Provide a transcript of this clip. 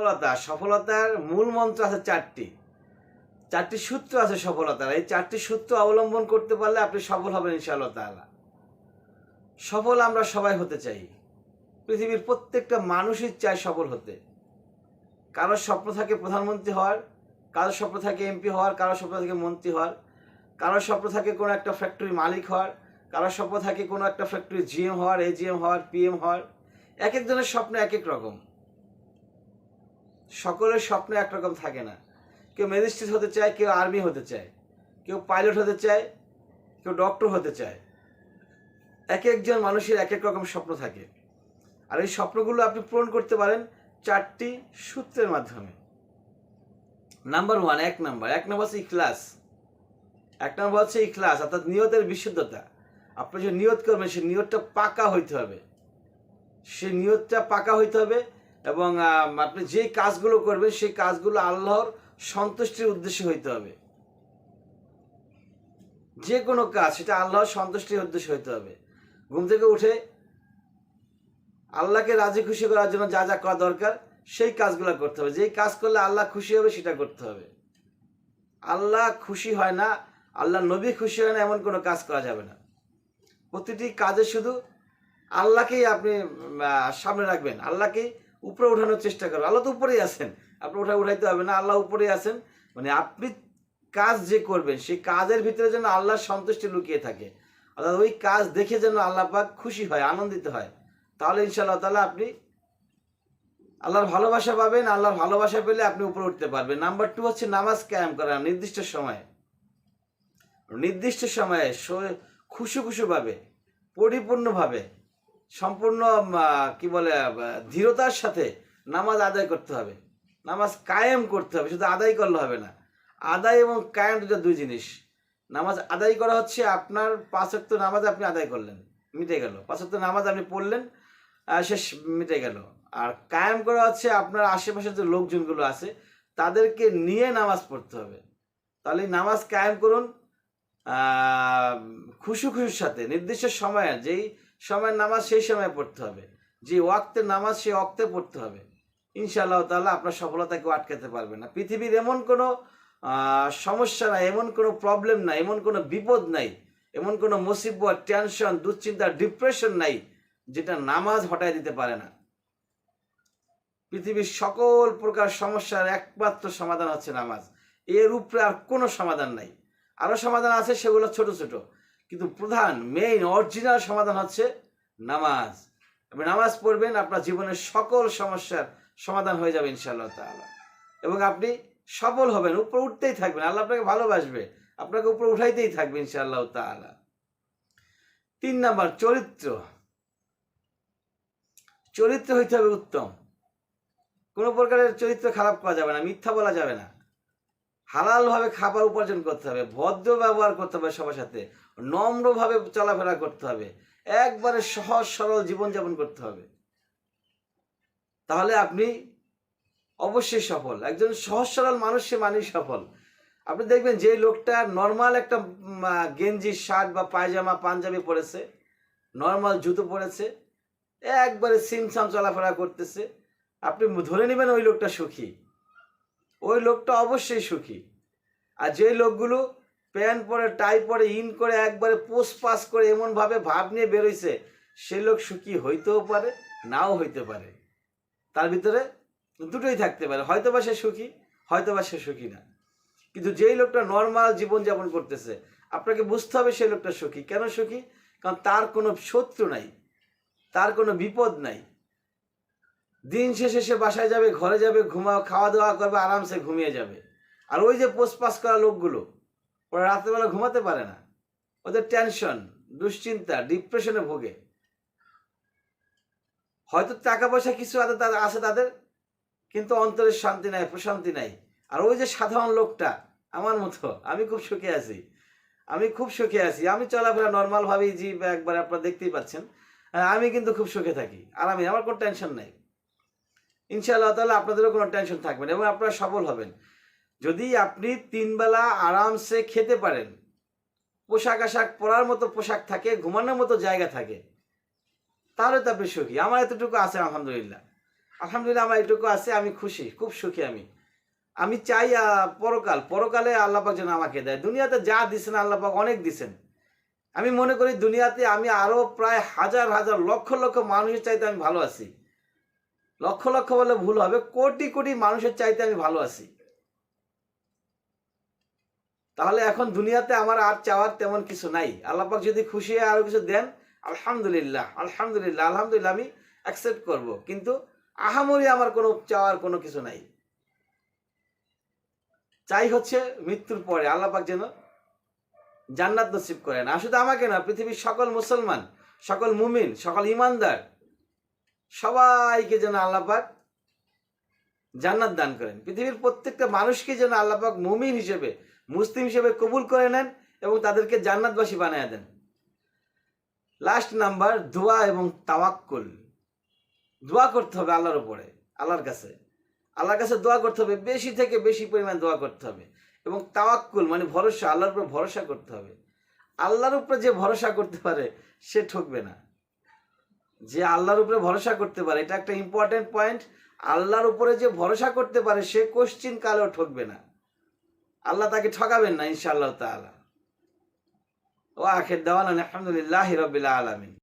সফলতা, সফলতার মূল মন্ত্র আছে চারটি। চারটি সূত্র আছে সফলতার। এই চারটি সূত্র অবলম্বন করতে পারলে আপনি সফল হবেন ইনশাআল্লাহ সফল আমরা সবাই হতে চাই। পৃথিবীর প্রত্যেকটা মানুষই চায় সফল হতে। কারোর স্বপ্ন থাকে প্রধানমন্ত্রী হওয়ার কারোর স্বপ্ন থাকে এমপি হওয়ার কারোর স্বপ্ন থাকে মন্ত্রী হওয়ার কারোর স্বপ্ন থাকে কোনো একটা ফ্যাক্টরির মালিক হওয়ার কারোর স্বপ্ন থাকে কোনো একটা ফ্যাক্টরির জিএম হওয়ার এজিএম হওয়ার পিএম হওয়ার, এক একজনের স্বপ্ন এক এক রকম। সকলের স্বপ্ন একরকম থাকে না। কেউ ম্যাজিস্ট্রেট হতে চায়, কেউ আর্মি হতে চায়, কেউ পাইলট হতে চায়, কেউ ডক্টর হতে চায়। এক একজন মানুষের এক এক রকম স্বপ্ন থাকে। আর এই স্বপ্নগুলো আপনি পূরণ করতে পারেন চারটি সূত্রের মাধ্যমে। নাম্বার ওয়ান এক নাম্বার এক নাম্বার হচ্ছে ইখলাস। এক নাম্বার হচ্ছে ইখলাস, অর্থাৎ নিয়তের বিশুদ্ধতা। আপনি যে নিয়ত করবেন, সেই নিয়তটা পাকা হইতে হবে। সেই নিয়তটা পাকা হইতে হবে এবং আপনি যে কাজগুলো করবেন, সেই কাজগুলো আল্লাহর সন্তুষ্টির উদ্দেশ্যে হইতে হবে। যে কোনো কাজ, সেটা আল্লাহর সন্তুষ্টির উদ্দেশ্যে হইতে হবে। ঘুম থেকে উঠে আল্লাহকে রাজি, খুশি করার জন্য যা যা করা দরকার, সেই কাজগুলো করতে হবে। যেই কাজ করলে আল্লাহ খুশি হবে, সেটা করতে হবে। আল্লাহ খুশি হয় না আল্লাহ নবী খুশি হয় না, এমন কোনো কাজ করা যাবে না। প্রতিটি কাজে শুধু আল্লাহকেই আপনি সামনে রাখবেন। আল্লাহকেই উপরে উঠানোর চেষ্টা করবেন আল্লাহ তো উপরেই আছেন। আপনি উঠা উঠাইতে হবে না, আল্লাহ উপরেই আছেন। মানে আপনি কাজ যে করবেন, সেই কাজের ভিতরে যেন আল্লাহর সন্তুষ্টি লুকিয়ে থাকে। অর্থাৎ ওই কাজ দেখে যেন আল্লাহ পাক খুশি হয়, আনন্দিত হয়। তাহলে ইনশাআল্লাহ তাহলে আপনি আল্লাহর ভালোবাসা পাবেন, আল্লাহর ভালোবাসা পেলে আপনি উপরে উঠতে পারবেন। নাম্বার টু হচ্ছে নামাজ কায়েম করা, নির্দিষ্ট সময়ে। নির্দিষ্ট সময়ে খুশু খুশুভাবে পরিপূর্ণভাবে সম্পূর্ণ কি বলে দৃঢ়তার সাথে নামাজ আদায় করতে হবে। নামাজ কায়েম করতে হবে, শুধু আদায় করলে হবে না। আদায় এবং কায়েম দুটো দুই জিনিস। নামাজ আদায় করা হচ্ছে আপনার পাঁচক্ত নামাজ আপনি আদায় করলেন, মিটে গেল। পাঁচক্ত নামাজ আপনি পড়লেন শেষ, মিটে গেল। আর কায়েম করা হচ্ছে আপনার আশেপাশে যে লোকজনগুলো আছে, তাদেরকে নিয়ে নামাজ পড়তে হবে। তাহলে নামাজ কায়েম করুন খুশু খুশুর সাথে, নির্দিষ্ট সময়ে যেই সময়ের নামাজ সেই সময়ে পড়তে হবে। যে ওয়াক্তের নামাজ সেই ওয়াক্তে পড়তে হবে। ইনশাআল্লাহ তাআলা আপনার সফলতা কেউ আটকাতে পারবে না। পৃথিবীর এমন কোনো সমস্যা নাই, এমন কোনো প্রবলেম নাই, এমন কোনো বিপদ নাই, এমন কোনো মুসিবত টেনশন দুশ্চিন্তা ডিপ্রেশন নাই, যেটা নামাজ হটায় দিতে পারে না। পৃথিবীর সকল প্রকার সমস্যার একমাত্র সমাধান হচ্ছে নামাজ। এর উপরে আর কোনো সমাধান নাই। আরও সমাধান আছে সেগুলো ছোট ছোট। কিন্তু প্রধান মেইন অরিজিনাল সমাধান হচ্ছে নামাজ। আপনি নামাজ পড়বেন, আপনার জীবনের সকল সমস্যার সমাধান হয়ে যাবে ইনশাআল্লাহ তাআলা। এবং আপনি সফল হবেন, উপরে উঠতেই থাকবেন, আল্লাহ আপনাকে ভালোবাসবে, আপনাকে উপরে উঠাইতেই থাকবে ইনশাআল্লাহ তাআলা। তিন নাম্বার, চরিত্র। চরিত্র হইতে হবে উত্তম। কোনো প্রকারের চরিত্র খারাপ করা যাবে না, মিথ্যা বলা যাবে না। হালালভাবে খাবার উপার্জন করতে হবে, ভদ্র ব্যবহার করতে হবে সবার সাথে নম্রভাবে চলাফেরা করতে হবে। একবারে সহজ, সরল জীবনযাপন করতে হবে। তাহলে আপনি অবশ্যই সফল। একজন সহজ, সরল মানুষ, সে মানুষ সফল। আপনি দেখবেন যে লোকটা নর্মাল একটা গেঞ্জি শার্ট বা পায়জামা, পাঞ্জাবি পরেছে নর্মাল জুতো পরেছে, একবারে সিমসাম চলাফেরা করতেছে। আপনি ধরে নেবেন ওই লোকটা সুখী। ওই লোকটা অবশ্যই সুখী। আর যে লোকগুলো প্যান্ট পরে টাই পরে ইন করে, একবারে পোস্ট পাস করে এমনভাবে ভাব নিয়ে বেরোইছে। সে লোক সুখী হইতেও পারে, নাও হইতে পারে। তার ভিতরে দুটোই থাকতে পারে হয়তো বা সে সুখী হয়তো বা সে সুখী না। কিন্তু যেই লোকটা নর্মাল জীবনযাপন করতেছে, আপনাকে বুঝতে হবে সেই লোকটা সুখী। কেন সুখী? কারণ তার কোনো শত্রু নাই, তার কোনো বিপদ নাই। দিন শেষে সে বাসায় যাবে, ঘরে যাবে ঘুমা খাওয়া দাওয়া করবে, আরামসে ঘুমিয়ে যাবে। আর ওই যে পোস্ট পাস করা লোকগুলো ওরা রাত্রেবেলা ঘুমাতে পারে না। ওদের টেনশন দুশ্চিন্তা ডিপ্রেশনে ভোগে। হয়তো টাকা পয়সা কিছু আছে তাদের কিন্তু অন্তরের শান্তি নাই প্রশান্তি নাই। আর ওই যে সাধারণ লোকটা আমার মতো আমি খুব সুখে আছি। আমি খুব সুখে আছি। আমি চলাফেরা নর্মাল ভাবেই জি একবার আপনারা দেখতেই পাচ্ছেন। আহ, আমি কিন্তু খুব সুখে থাকি। আর আমি আমার কোনো টেনশন নাই। ইনশাআল্লাহ তাহলে আপনাদেরও কোনো টেনশন থাকবে না এবং আপনারা সফল হবেন। যদি আপনি তিনবেলা আরামসে খেতে পারেন, পোশাক আশাক পরার মতো পোশাক থাকে, ঘুমানোর মতো জায়গা থাকে, তাহলে তো আপনি সুখী। আমার এতটুকু আছে, আলহামদুলিল্লাহ। আলহামদুলিল্লাহ আমার এটুকু আছে, আমি খুশি, খুব সুখী আমি। আমি চাই পরকাল, পরকালে আল্লাপাক যেন আমাকে দেয়। দুনিয়াতে যা দিছেন আল্লাপাক অনেক দিছেন। আমি মনে করি দুনিয়াতে আমি আরও প্রায় হাজার হাজার, লক্ষ লক্ষ মানুষের চাইতে আমি ভালো আছি। লক্ষ লক্ষ বলে ভুল হবে, কোটি কোটি মানুষের চাইতে আমি ভালো আছি। তাহলে এখন দুনিয়াতে আমার আর চাওয়ার তেমন কিছু নাই। আল্লাপাক যদি খুশি হয়ে আরও কিছু দেন, আলহামদুলিল্লাহ আলহামদুলিল্লাহ আলহামদুলিল্লাহ আমি অ্যাকসেপ্ট করব। কিন্তু আহামরি আমার কোনো চাওয়ার কোনো কিছু নাই। চাই হচ্ছে মৃত্যুর পরে আল্লাপাক যেন জান্নাত নসিব করেন। শুধু আমাকে না, পৃথিবীর সকল মুসলমান, সকল মুমিন, সকল ইমানদার, সবাইকে যেন আল্লাপাক জান্নাত দান করেন। পৃথিবীর প্রত্যেকটা মানুষকে যেন আল্লাপাক মুমিন হিসেবে মুসলিম হিসেবে কবুল করে নেন এবং তাদেরকে জান্নাতবাসী বানিয়ে দেন। লাস্ট নাম্বার দোয়া এবং তাওয়াক্কুল। দোয়া করতে হবে আল্লাহর উপরে, আল্লাহর কাছে। আল্লাহর কাছে দোয়া করতে হবে, বেশি থেকে বেশি পরিমাণ দোয়া করতে হবে। এবং তাওয়াক্কুল মানে ভরসা, আল্লাহর উপর ভরসা করতে হবে। আল্লাহর উপরে যে ভরসা করতে পারে, সে ঠকবে না। যে আল্লাহর উপরে ভরসা করতে পারে, এটা একটা ইম্পর্টেন্ট পয়েন্ট আল্লাহর উপরে যে ভরসা করতে পারে, সে কোশ্চিন কালেও ঠকবে না। আল্লাহ তাকে ঠকাবেন না ইনশাআল্লাহ তালা ও আখের দেওয়ান আলহামদুলিল্লাহ রবিল্লা আলমিন।